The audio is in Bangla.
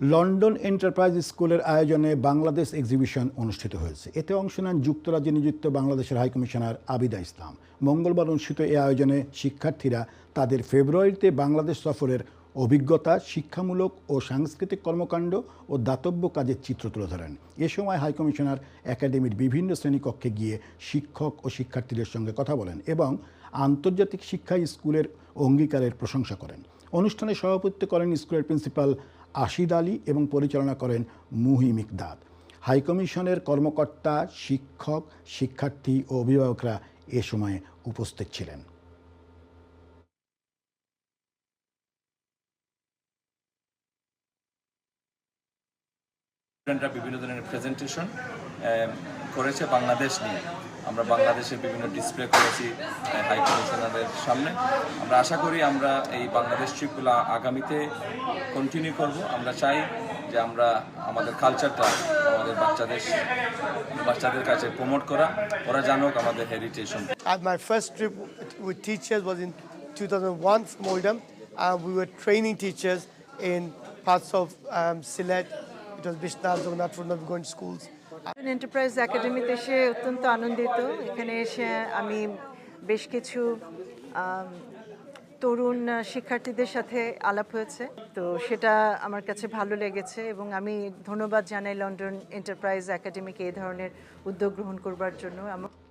লন্ডন এন্টারপ্রাইজ স্কুলের আয়োজনে বাংলাদেশ এক্সিবিশন অনুষ্ঠিত হয়েছে। এতে অংশ নেন যুক্তরাজ্যে নিযুক্ত বাংলাদেশের হাইকমিশনার আবিদা ইসলাম। মঙ্গলবার অনুষ্ঠিত এই আয়োজনে শিক্ষার্থীরা তাদের ফেব্রুয়ারিতে বাংলাদেশ সফরের অভিজ্ঞতা, শিক্ষামূলক ও সাংস্কৃতিক কর্মকাণ্ড ও দাতব্য কাজের চিত্র তুলে ধরেন। এ সময় হাইকমিশনার একাডেমির বিভিন্ন শ্রেণীকক্ষে গিয়ে শিক্ষক ও শিক্ষার্থীদের সঙ্গে কথা বলেন এবং আন্তর্জাতিক শিক্ষা স্কুলের অঙ্গীকারের প্রশংসা করেন। অনুষ্ঠানে সভাপতিত্ব করেন স্কুলের প্রিন্সিপাল আশিদ আলী এবং পরিচালনা করেন মুহি মিকদাদ হাইকমিশনের কর্মকর্তা, শিক্ষক, শিক্ষার্থী ও অভিভাবকরা এ সময় উপস্থিত ছিলেন। বিভিন্ন ধরনের প্রেজেন্টেশন করেছে বাংলাদেশ নিয়ে। আমরা বাংলাদেশের বিভিন্ন ডিসপ্লে করেছি হাই কমিশনারের সামনে আমরা আশা করি আমরা এই বাংলাদেশ ট্রিপগুলো আগামীতে কন্টিনিউ করব আমরা চাই যে আমরা আমাদের কালচারটা আমাদের বাচ্চাদের বাচ্চাদের কাছে প্রমোট করা ওরা জানুক আমাদের হেরিটেজ সম্পর্কে my first trip with teachers was in 2001 from Oldham. Uh, we were training teachers in parts of um, Sylhet. It was Bishnab, Jagannath, Navigant schools. Enterprise একাডেমিতে এসে অত্যন্ত আনন্দিত। এখানে এসে আমি বেশ কিছু তরুণ শিক্ষার্থীদের সাথে আলাপ হয়েছে। তো সেটা আমার কাছে ভালো লেগেছে এবং আমি ধন্যবাদ জানাই লন্ডন এন্টারপ্রাইজ একাডেমিকে এই ধরনের উদ্যোগ গ্রহণ করবার জন্য। আমার